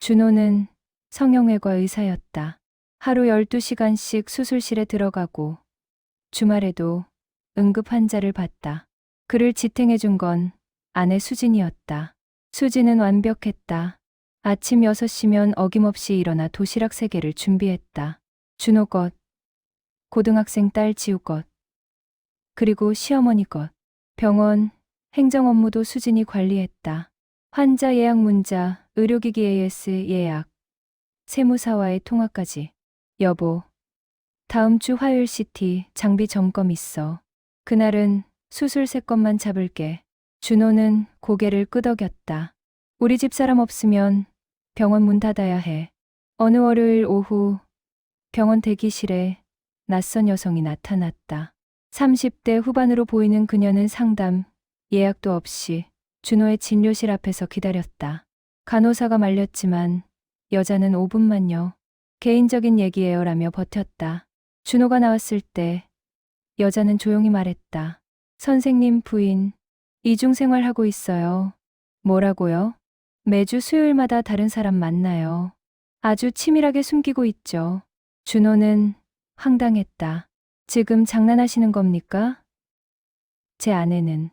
준호는 성형외과 의사였다. 하루 12시간씩 수술실에 들어가고 주말에도 응급 환자를 봤다. 그를 지탱해준 건 아내 수진이었다. 수진은 완벽했다. 아침 6시면 어김없이 일어나 도시락 3개를 준비했다. 준호 것, 고등학생 딸 지우 것, 그리고 시어머니 것, 병원, 행정 업무도 수진이 관리했다. 환자 예약 문자, 의료기기 AS 예약, 세무사와의 통화까지. 여보, 다음 주 화요일 CT 장비 점검 있어. 그날은 수술 세 건만 잡을게. 준호는 고개를 끄덕였다. 우리 집 사람 없으면 병원 문 닫아야 해. 어느 월요일 오후 병원 대기실에 낯선 여성이 나타났다. 30대 후반으로 보이는 그녀는 상담, 예약도 없이 준호의 진료실 앞에서 기다렸다. 간호사가 말렸지만 여자는 5분만요. 개인적인 얘기예요라며 버텼다. 준호가 나왔을 때 여자는 조용히 말했다. 선생님 부인, 이중생활하고 있어요. 뭐라고요? 매주 수요일마다 다른 사람 만나요. 아주 치밀하게 숨기고 있죠. 준호는 황당했다. 지금 장난하시는 겁니까? 제 아내는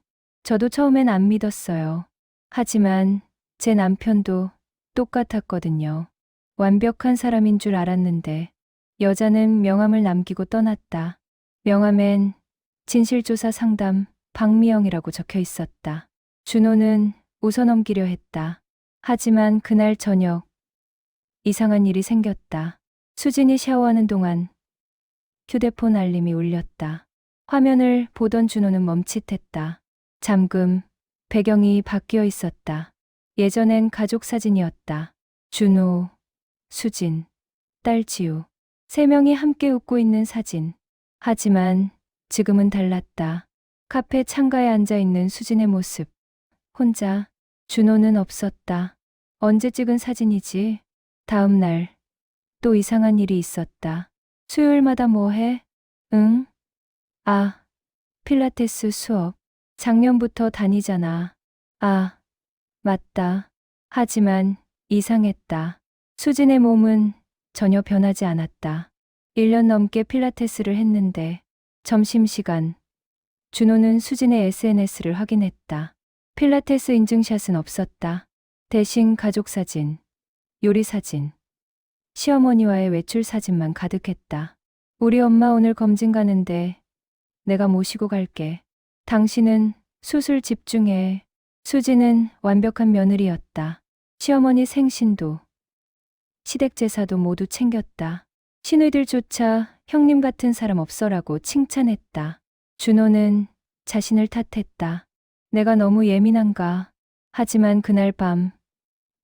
저도 처음엔 안 믿었어요. 하지만 제 남편도 똑같았거든요. 완벽한 사람인 줄 알았는데 여자는 명함을 남기고 떠났다. 명함엔 진실조사 상담 박미영이라고 적혀 있었다. 준호는 웃어넘기려 했다. 하지만 그날 저녁 이상한 일이 생겼다. 수진이 샤워하는 동안 휴대폰 알림이 울렸다. 화면을 보던 준호는 멈칫했다. 잠금, 배경이 바뀌어 있었다. 예전엔 가족 사진이었다. 준호, 수진, 딸 지우. 세 명이 함께 웃고 있는 사진. 하지만 지금은 달랐다. 카페 창가에 앉아 있는 수진의 모습. 혼자, 준호는 없었다. 언제 찍은 사진이지? 다음 날, 또 이상한 일이 있었다. 수요일마다 뭐 해? 응? 아, 필라테스 수업. 작년부터 다니잖아. 아, 맞다. 하지만 이상했다. 수진의 몸은 전혀 변하지 않았다. 1년 넘게 필라테스를 했는데 점심시간 준호는 수진의 SNS를 확인했다. 필라테스 인증샷은 없었다. 대신 가족 사진, 요리 사진, 시어머니와의 외출 사진만 가득했다. 우리 엄마 오늘 검진 가는데 내가 모시고 갈게. 당신은 수술 집중해. 수지는 완벽한 며느리였다. 시어머니 생신도, 시댁 제사도 모두 챙겼다. 시누이들조차 형님 같은 사람 없어라고 칭찬했다. 준호는 자신을 탓했다. 내가 너무 예민한가. 하지만 그날 밤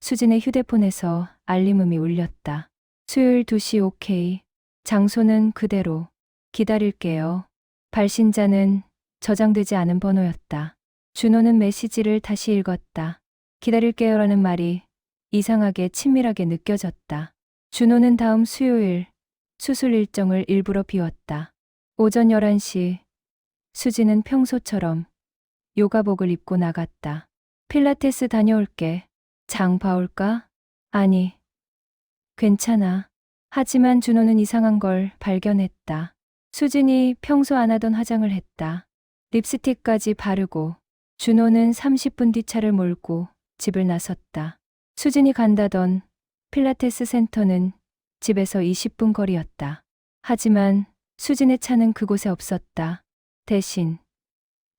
수진의 휴대폰에서 알림음이 울렸다. 수요일 2시 오케이. 장소는 그대로. 기다릴게요. 발신자는 저장되지 않은 번호였다. 준호는 메시지를 다시 읽었다. 기다릴게요라는 말이 이상하게 친밀하게 느껴졌다. 준호는 다음 수요일 수술 일정을 일부러 비웠다. 오전 11시 수지는 평소처럼 요가복을 입고 나갔다. 필라테스 다녀올게. 장 봐올까? 아니, 괜찮아. 하지만 준호는 이상한 걸 발견했다. 수진이 평소 안 하던 화장을 했다. 립스틱까지 바르고 준호는 30분 뒤 차를 몰고 집을 나섰다. 수진이 간다던 필라테스 센터는 집에서 20분 거리였다. 하지만 수진의 차는 그곳에 없었다. 대신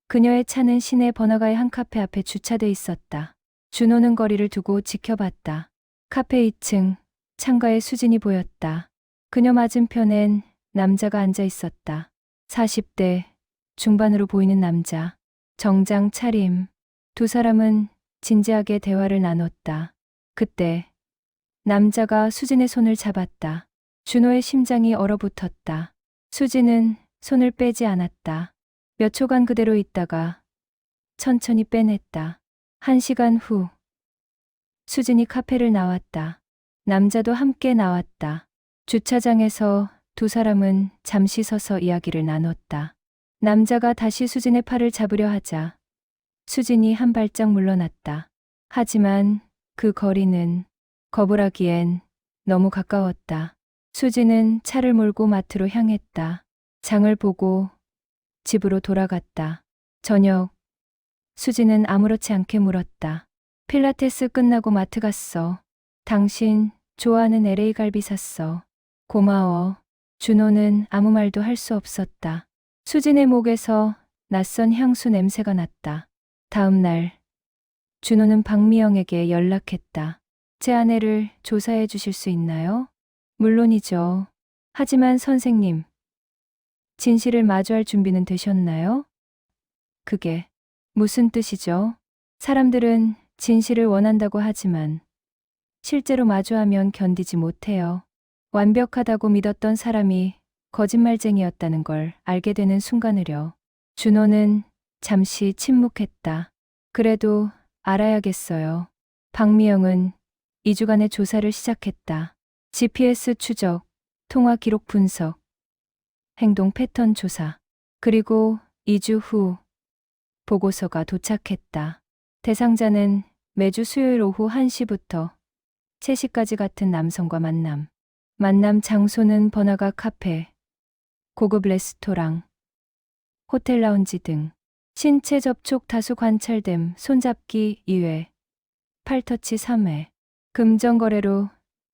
그녀의 차는 시내 번화가의 한 카페 앞에 주차돼 있었다. 준호는 거리를 두고 지켜봤다. 카페 2층 창가에 수진이 보였다. 그녀 맞은편엔 남자가 앉아 있었다. 40대 중반으로 보이는 남자. 정장 차림. 두 사람은 진지하게 대화를 나눴다. 그때 남자가 수진의 손을 잡았다. 준호의 심장이 얼어붙었다. 수진은 손을 빼지 않았다. 몇 초간 그대로 있다가 천천히 빼냈다. 한 시간 후 수진이 카페를 나왔다. 남자도 함께 나왔다. 주차장에서 두 사람은 잠시 서서 이야기를 나눴다. 남자가 다시 수진의 팔을 잡으려 하자 수진이 한 발짝 물러났다. 하지만 그 거리는 하기엔 너무 가까웠다. 수지는 차를 몰고 마트로 향했다. 장을 보고 집으로 돌아갔다. 저녁. 수지는 아무렇지 않게 물었다. 필라테스 끝나고 마트 갔어. 당신 좋아하는 LA 갈비 샀어. 고마워. 준호는 아무 말도 할 수 없었다. 수진의 목에서 낯선 향수 냄새가 났다. 다음 날, 준호는 박미영에게 연락했다. 제 아내를 조사해 주실 수 있나요? 물론이죠. 하지만 선생님, 진실을 마주할 준비는 되셨나요? 그게 무슨 뜻이죠? 사람들은 진실을 원한다고 하지만 실제로 마주하면 견디지 못해요. 완벽하다고 믿었던 사람이 거짓말쟁이였다는 걸 알게 되는 순간을요. 준호는 잠시 침묵했다. 그래도 알아야겠어요. 박미영은 2주간의 조사를 시작했다. GPS 추적, 통화 기록 분석, 행동 패턴 조사, 그리고 2주 후 보고서가 도착했다. 대상자는 매주 수요일 오후 1시부터 3시까지 같은 남성과 만남. 만남 장소는 번화가 카페, 고급 레스토랑, 호텔 라운지 등 신체 접촉 다수 관찰됨 손잡기 2회, 팔터치 3회, 금전거래로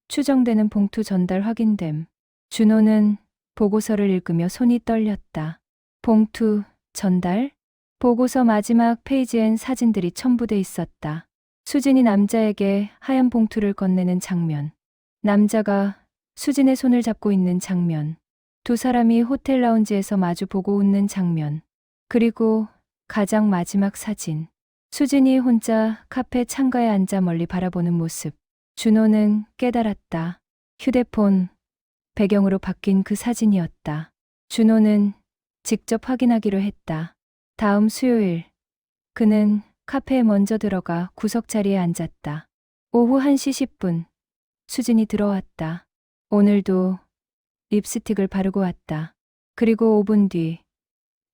추정되는 봉투 전달 확인됨. 준호는 보고서를 읽으며 손이 떨렸다. 봉투 전달? 보고서 마지막 페이지엔 사진들이 첨부돼 있었다. 수진이 남자에게 하얀 봉투를 건네는 장면. 남자가 수진의 손을 잡고 있는 장면. 두 사람이 호텔 라운지에서 마주 보고 웃는 장면. 그리고 가장 마지막 사진. 수진이 혼자 카페 창가에 앉아 멀리 바라보는 모습. 준호는 깨달았다. 휴대폰 배경으로 바뀐 그 사진이었다. 준호는 직접 확인하기로 했다. 다음 수요일 그는 카페에 먼저 들어가 구석 자리에 앉았다. 오후 1시 10분 수진이 들어왔다. 오늘도 립스틱을 바르고 왔다. 그리고 5분 뒤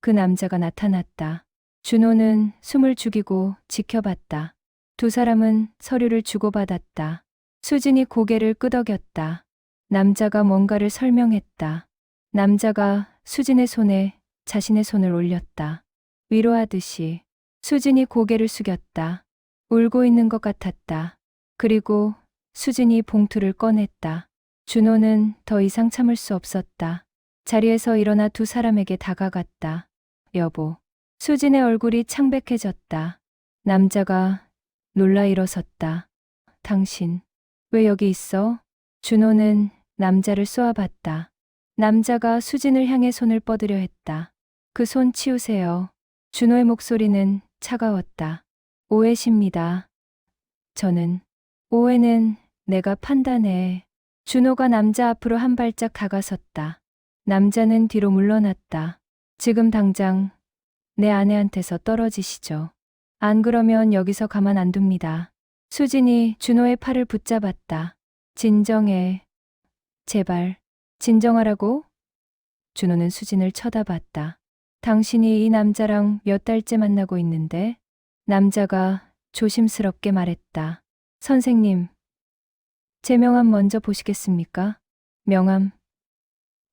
그 남자가 나타났다. 준호는 숨을 죽이고 지켜봤다. 두 사람은 서류를 주고받았다. 수진이 고개를 끄덕였다. 남자가 뭔가를 설명했다. 남자가 수진의 손에 자신의 손을 올렸다. 위로하듯이 수진이 고개를 숙였다. 울고 있는 것 같았다. 그리고 수진이 봉투를 꺼냈다. 준호는 더 이상 참을 수 없었다. 자리에서 일어나 두 사람에게 다가갔다. 여보. 수진의 얼굴이 창백해졌다. 남자가 놀라 일어섰다. 당신, 왜 여기 있어? 준호는 남자를 쏘아봤다. 남자가 수진을 향해 손을 뻗으려 했다. 그 손 치우세요. 준호의 목소리는 차가웠다. 오해십니다. 저는, 오해는 내가 판단해. 준호가 남자 앞으로 한 발짝 다가섰다. 남자는 뒤로 물러났다. 지금 당장 내 아내한테서 떨어지시죠. 안 그러면 여기서 가만 안 둡니다. 수진이 준호의 팔을 붙잡았다. 진정해. 제발, 진정하라고? 준호는 수진을 쳐다봤다. 당신이 이 남자랑 몇 달째 만나고 있는데? 남자가 조심스럽게 말했다. 선생님, 제 명함 먼저 보시겠습니까? 명함.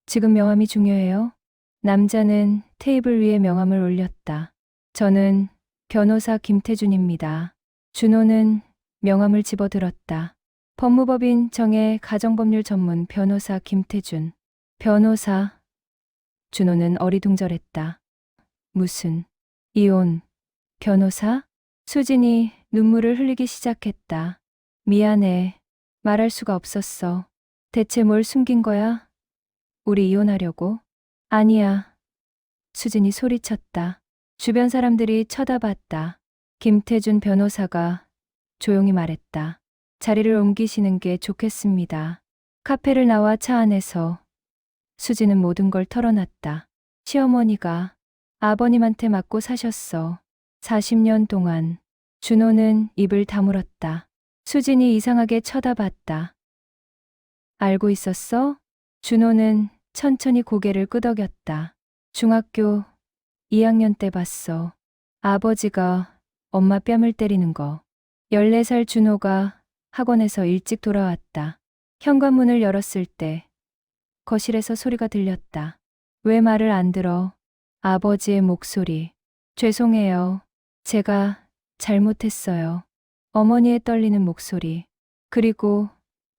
지금 명함이 중요해요? 남자는 테이블 위에 명함을 올렸다. 저는 변호사 김태준입니다. 준호는 명함을 집어들었다. 법무법인 정의 가정법률 전문 변호사 김태준. 변호사. 준호는 어리둥절했다. 무슨, 이혼, 변호사? 수진이 눈물을 흘리기 시작했다. 미안해. 말할 수가 없었어. 대체 뭘 숨긴 거야? 우리 이혼하려고? 아니야. 수진이 소리쳤다. 주변 사람들이 쳐다봤다. 김태준 변호사가 조용히 말했다. 자리를 옮기시는 게 좋겠습니다. 카페를 나와 차 안에서 수지는 모든 걸 털어놨다. 시어머니가 아버님한테 맞고 사셨어. 40년 동안 준호는 입을 다물었다. 수진이 이상하게 쳐다봤다. 알고 있었어? 준호는 천천히 고개를 끄덕였다. 중학교 2학년 때 봤어. 아버지가 엄마 뺨을 때리는 거. 14살 준호가 학원에서 일찍 돌아왔다. 현관문을 열었을 때 거실에서 소리가 들렸다. 왜 말을 안 들어? 아버지의 목소리. 죄송해요. 제가 잘못했어요. 어머니의 떨리는 목소리. 그리고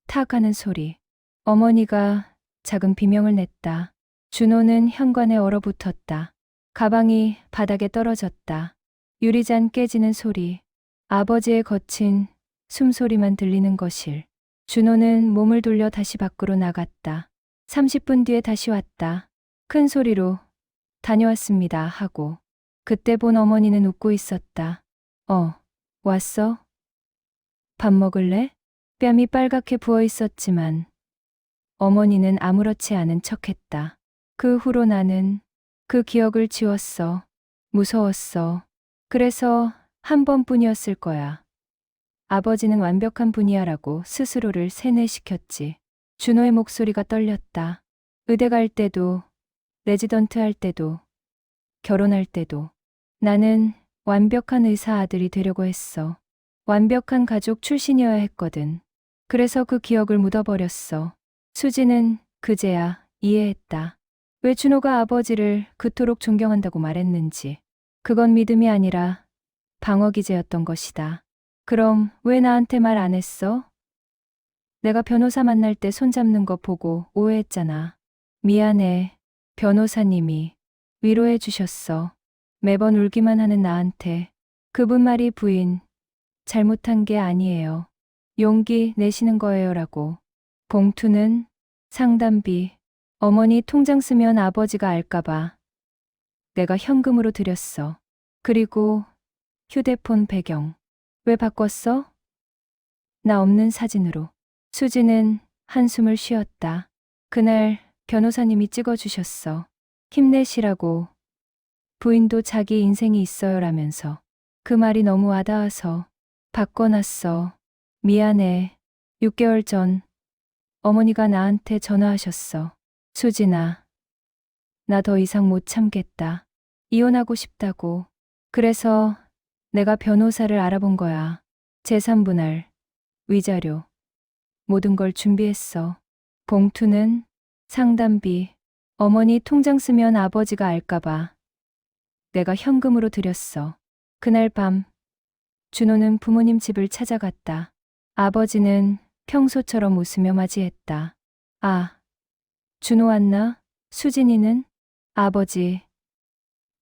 탁 하는 소리. 어머니가 작은 비명을 냈다. 준호는 현관에 얼어붙었다. 가방이 바닥에 떨어졌다. 유리잔 깨지는 소리. 아버지의 거친 숨소리만 들리는 거실. 준호는 몸을 돌려 다시 밖으로 나갔다. 30분 뒤에 다시 왔다. 큰 소리로 다녀왔습니다 하고. 그때 본 어머니는 웃고 있었다. 어, 왔어? 밥 먹을래? 뺨이 빨갛게 부어 있었지만 어머니는 아무렇지 않은 척 했다. 그 후로 나는 그 기억을 지웠어. 무서웠어. 그래서 한 번뿐이었을 거야. 아버지는 완벽한 분이야라고 스스로를 세뇌시켰지. 준호의 목소리가 떨렸다. 의대 갈 때도, 레지던트 할 때도, 결혼할 때도. 나는 완벽한 의사 아들이 되려고 했어. 완벽한 가족 출신이어야 했거든. 그래서 그 기억을 묻어버렸어. 수지는 그제야 이해했다. 왜 준호가 아버지를 그토록 존경한다고 말했는지. 그건 믿음이 아니라 방어 기제였던 것이다. 그럼 왜 나한테 말 안 했어? 내가 변호사 만날 때 손잡는 거 보고 오해했잖아. 미안해. 변호사님이 위로해 주셨어. 매번 울기만 하는 나한테. 그분 말이 부인. 잘못한 게 아니에요. 용기 내시는 거예요 라고. 봉투는 상담비. 어머니 통장 쓰면 아버지가 알까봐. 내가 현금으로 드렸어. 그리고 휴대폰 배경. 왜 바꿨어? 나 없는 사진으로. 수지는 한숨을 쉬었다. 그날 변호사님이 찍어주셨어. 힘내시라고. 부인도 자기 인생이 있어요라면서. 그 말이 너무 와닿아서 바꿔놨어. 미안해. 6개월 전 어머니가 나한테 전화하셨어. 수진아. 나 더 이상 못 참겠다. 이혼하고 싶다고. 그래서 내가 변호사를 알아본 거야. 재산 분할, 위자료, 모든 걸 준비했어. 봉투는 상담비, 어머니 통장 쓰면 아버지가 알까봐. 내가 현금으로 드렸어. 그날 밤, 준호는 부모님 집을 찾아갔다. 아버지는 평소처럼 웃으며 맞이했다. 아, 준호 왔나? 수진이는? 아버지,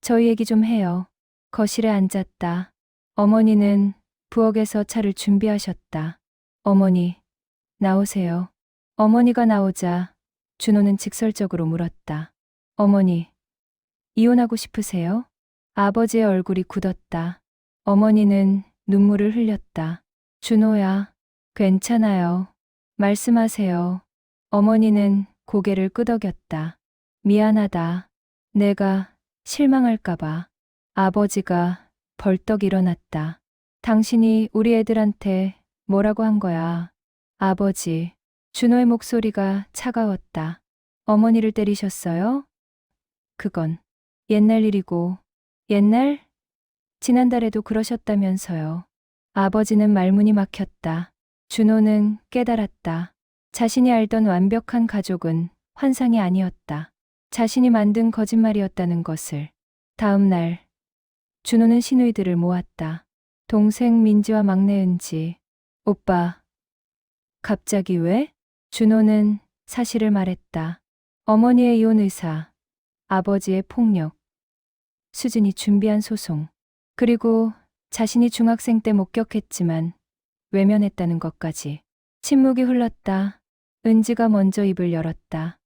저희 얘기 좀 해요. 거실에 앉았다. 어머니는 부엌에서 차를 준비하셨다. 어머니, 나오세요. 어머니가 나오자 준호는 직설적으로 물었다. 어머니, 이혼하고 싶으세요? 아버지의 얼굴이 굳었다. 어머니는 눈물을 흘렸다. 준호야, 괜찮아요. 말씀하세요. 어머니는 고개를 끄덕였다. 미안하다. 내가 실망할까봐. 아버지가 벌떡 일어났다. 당신이 우리 애들한테 뭐라고 한 거야? 아버지. 준호의 목소리가 차가웠다. 어머니를 때리셨어요? 그건 옛날 일이고, 옛날? 지난달에도 그러셨다면서요. 아버지는 말문이 막혔다. 준호는 깨달았다. 자신이 알던 완벽한 가족은 환상이 아니었다. 자신이 만든 거짓말이었다는 것을. 다음 날, 준호는 시누이들을 모았다. 동생 민지와 막내 은지. 오빠. 갑자기 왜? 준호는 사실을 말했다. 어머니의 이혼 의사, 아버지의 폭력, 수진이 준비한 소송, 그리고 자신이 중학생 때 목격했지만 외면했다는 것까지. 침묵이 흘렀다. 은지가 먼저 입을 열었다.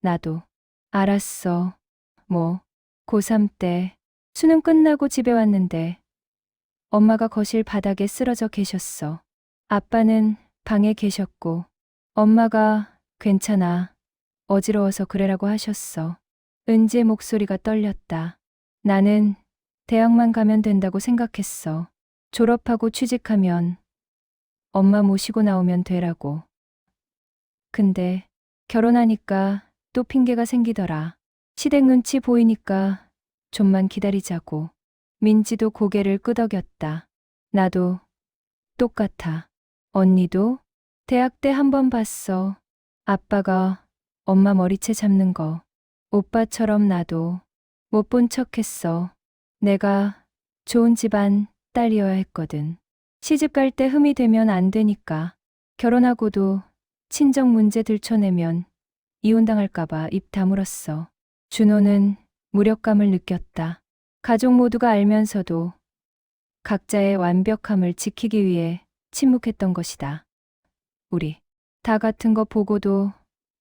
나도. 알았어. 뭐, 고3 때 수능 끝나고 집에 왔는데 엄마가 거실 바닥에 쓰러져 계셨어. 아빠는 방에 계셨고 엄마가 괜찮아. 어지러워서 그래라고 하셨어. 은지의 목소리가 떨렸다. 나는 대학만 가면 된다고 생각했어. 졸업하고 취직하면 엄마 모시고 나오면 되라고. 근데 결혼하니까 또 핑계가 생기더라. 시댁 눈치 보이니까 좀만 기다리자고. 민지도 고개를 끄덕였다. 나도 똑같아. 언니도 대학 때 한 번 봤어. 아빠가 엄마 머리채 잡는 거. 오빠처럼 나도 못 본 척 했어. 내가 좋은 집안 딸이어야 했거든. 시집 갈 때 흠이 되면 안 되니까. 결혼하고도 친정 문제 들춰내면 이혼당할까봐 입 다물었어. 준호는 무력감을 느꼈다. 가족 모두가 알면서도 각자의 완벽함을 지키기 위해 침묵했던 것이다. 우리 다 같은 거 보고도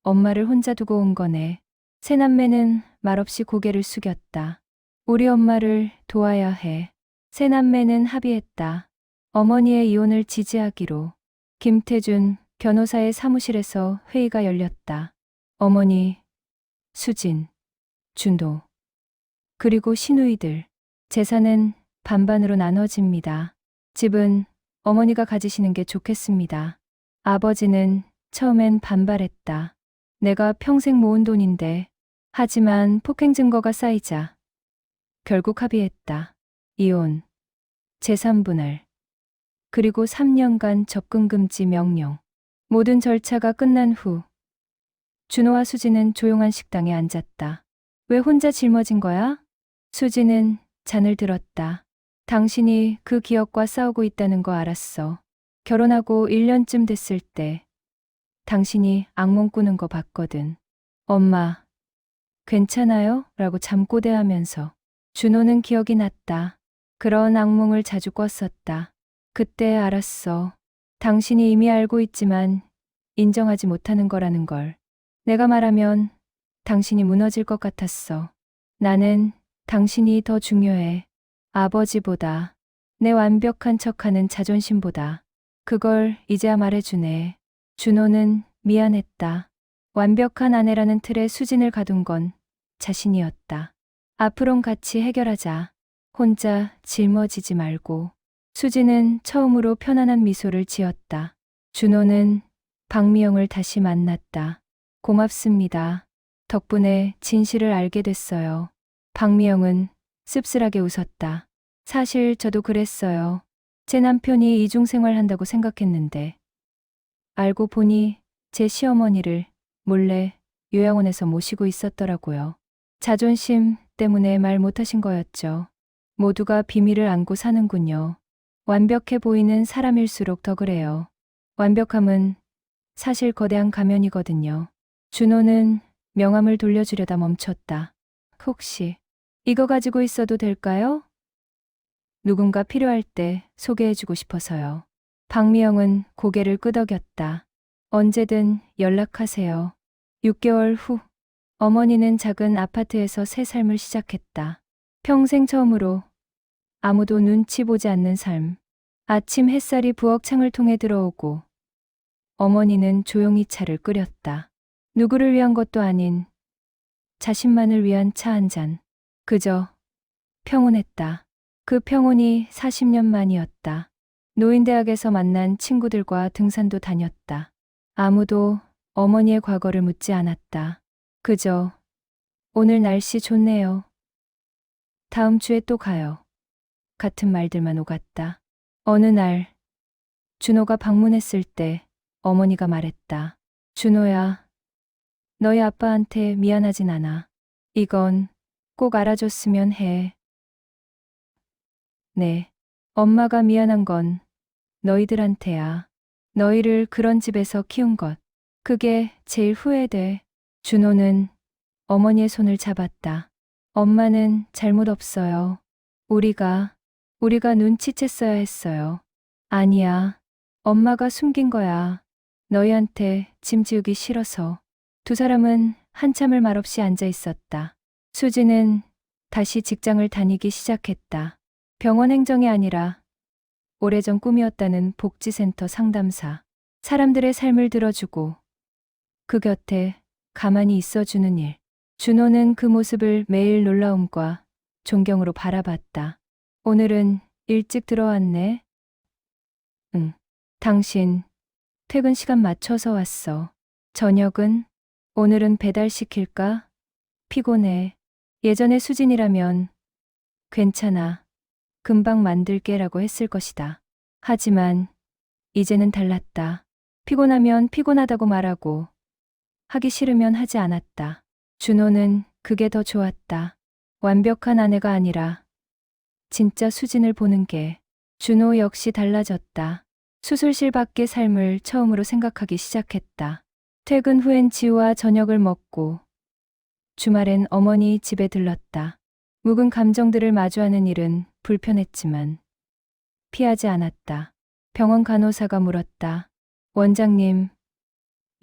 엄마를 혼자 두고 온 거네. 새남매는 말없이 고개를 숙였다. 우리 엄마를 도와야 해. 새남매는 합의했다. 어머니의 이혼을 지지하기로. 김태준 변호사의 사무실에서 회의가 열렸다. 어머니, 수진, 준도, 그리고 시누이들. 재산은 반반으로 나눠집니다. 집은 어머니가 가지시는 게 좋겠습니다. 아버지는 처음엔 반발했다. 내가 평생 모은 돈인데. 하지만 폭행 증거가 쌓이자 결국 합의했다. 이혼, 재산분할, 그리고 3년간 접근 금지 명령. 모든 절차가 끝난 후 준호와 수지는 조용한 식당에 앉았다. 왜 혼자 짊어진 거야? 수지는 잔을 들었다. 당신이 그 기억과 싸우고 있다는 거 알았어. 결혼하고 1년쯤 됐을 때 당신이 악몽 꾸는 거 봤거든. 엄마, 괜찮아요? 라고 잠꼬대하면서 준호는 기억이 났다. 그런 악몽을 자주 꿨었다. 그때 알았어. 당신이 이미 알고 있지만 인정하지 못하는 거라는 걸. 내가 말하면 당신이 무너질 것 같았어. 나는 당신이 더 중요해. 아버지보다, 내 완벽한 척하는 자존심보다. 그걸 이제야 말해주네. 준호는 미안했다. 완벽한 아내라는 틀에 수진을 가둔 건 자신이었다. 앞으론 같이 해결하자. 혼자 짊어지지 말고. 수진은 처음으로 편안한 미소를 지었다. 준호는 박미영을 다시 만났다. 고맙습니다. 덕분에 진실을 알게 됐어요. 박미영은 씁쓸하게 웃었다. 사실 저도 그랬어요. 제 남편이 이중생활 한다고 생각했는데. 알고 보니 제 시어머니를 몰래 요양원에서 모시고 있었더라고요. 자존심 때문에 말 못하신 거였죠. 모두가 비밀을 안고 사는군요. 완벽해 보이는 사람일수록 더 그래요. 완벽함은 사실 거대한 가면이거든요. 준호는 명함을 돌려주려다 멈췄다. 혹시 이거 가지고 있어도 될까요? 누군가 필요할 때 소개해주고 싶어서요. 박미영은 고개를 끄덕였다. 언제든 연락하세요. 6개월 후, 어머니는 작은 아파트에서 새 삶을 시작했다. 평생 처음으로 아무도 눈치 보지 않는 삶. 아침 햇살이 부엌 창을 통해 들어오고 어머니는 조용히 차를 끓였다. 누구를 위한 것도 아닌 자신만을 위한 차 한 잔. 그저 평온했다. 그 평온이 40년 만이었다. 노인대학에서 만난 친구들과 등산도 다녔다. 아무도 어머니의 과거를 묻지 않았다. 그저 오늘 날씨 좋네요. 다음 주에 또 가요. 같은 말들만 오갔다. 어느 날 준호가 방문했을 때 어머니가 말했다. 준호야, 너희 아빠한테 미안하진 않아. 이건 꼭 알아줬으면 해. 네, 엄마가 미안한 건 너희들한테야. 너희를 그런 집에서 키운 것. 그게 제일 후회돼. 준호는 어머니의 손을 잡았다. 엄마는 잘못 없어요. 우리가, 우리가 눈치챘어야 했어요. 아니야. 엄마가 숨긴 거야. 너희한테 짐 지우기 싫어서. 두 사람은 한참을 말없이 앉아 있었다. 수지는 다시 직장을 다니기 시작했다. 병원 행정이 아니라 오래전 꿈이었다는 복지센터 상담사. 사람들의 삶을 들어주고 그 곁에 가만히 있어주는 일. 준호는 그 모습을 매일 놀라움과 존경으로 바라봤다. 오늘은 일찍 들어왔네. 응. 당신 퇴근 시간 맞춰서 왔어. 저녁은 오늘은 배달시킬까? 피곤해. 예전에 수진이라면 괜찮아. 금방 만들게라고 했을 것이다. 하지만 이제는 달랐다. 피곤하면 피곤하다고 말하고 하기 싫으면 하지 않았다. 준호는 그게 더 좋았다. 완벽한 아내가 아니라 진짜 수진을 보는 게 준호 역시 달라졌다. 수술실 밖의 삶을 처음으로 생각하기 시작했다. 퇴근 후엔 지우와 저녁을 먹고 주말엔 어머니 집에 들렀다. 묵은 감정들을 마주하는 일은 불편했지만 피하지 않았다. 병원 간호사가 물었다. 원장님,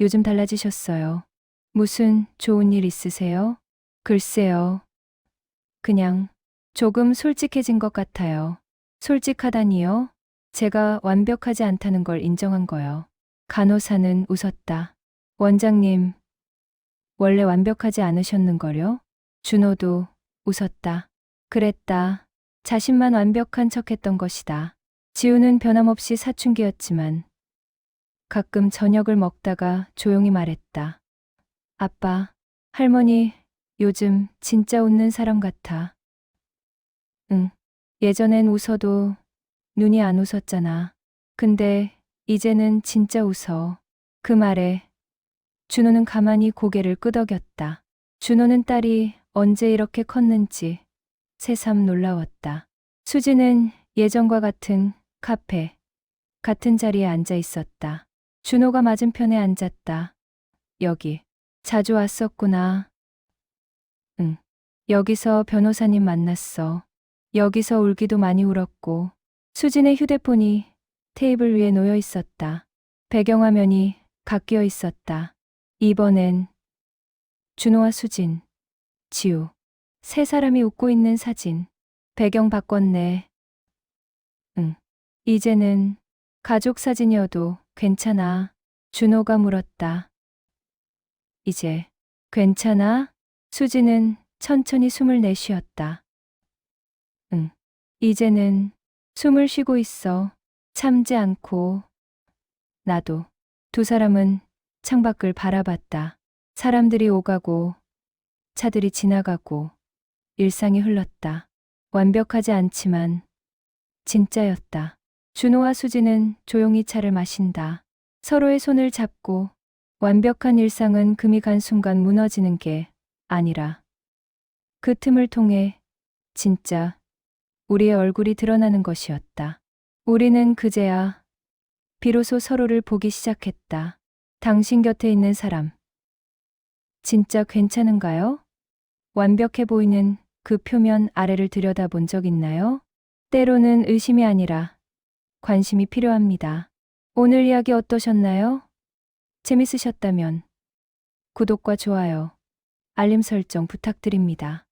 요즘 달라지셨어요. 무슨 좋은 일 있으세요? 글쎄요. 그냥 조금 솔직해진 것 같아요. 솔직하다니요? 제가 완벽하지 않다는 걸 인정한 거요. 간호사는 웃었다. 원장님, 원래 완벽하지 않으셨는걸요? 준호도 웃었다. 그랬다. 자신만 완벽한 척 했던 것이다. 지우는 변함없이 사춘기였지만 가끔 저녁을 먹다가 조용히 말했다. 아빠, 할머니, 요즘 진짜 웃는 사람 같아. 응, 예전엔 웃어도 눈이 안 웃었잖아. 근데 이제는 진짜 웃어. 그 말에 준호는 가만히 고개를 끄덕였다. 준호는 딸이 언제 이렇게 컸는지 새삼 놀라웠다. 수지는 예전과 같은 카페, 같은 자리에 앉아 있었다. 준호가 맞은편에 앉았다. 여기, 자주 왔었구나. 응. 여기서 변호사님 만났어. 여기서 울기도 많이 울었고, 수진의 휴대폰이 테이블 위에 놓여 있었다. 배경화면이 각기어 있었다. 이번엔 준호와 수진, 지우, 세 사람이 웃고 있는 사진. 배경 바꿨네. 응. 이제는 가족 사진이어도 괜찮아. 준호가 물었다. 이제 괜찮아? 수지는 천천히 숨을 내쉬었다. 응. 이제는 숨을 쉬고 있어. 참지 않고. 나도. 두 사람은 창밖을 바라봤다. 사람들이 오가고, 차들이 지나가고, 일상이 흘렀다. 완벽하지 않지만, 진짜였다. 준호와 수지는 조용히 차를 마신다. 서로의 손을 잡고, 완벽한 일상은 금이 간 순간 무너지는 게 아니라, 그 틈을 통해, 진짜, 우리의 얼굴이 드러나는 것이었다. 우리는 그제야, 비로소 서로를 보기 시작했다. 당신 곁에 있는 사람. 진짜 괜찮은가요? 완벽해 보이는 그 표면 아래를 들여다 본 적 있나요? 때로는 의심이 아니라 관심이 필요합니다. 오늘 이야기 어떠셨나요? 재밌으셨다면 구독과 좋아요, 알림 설정 부탁드립니다.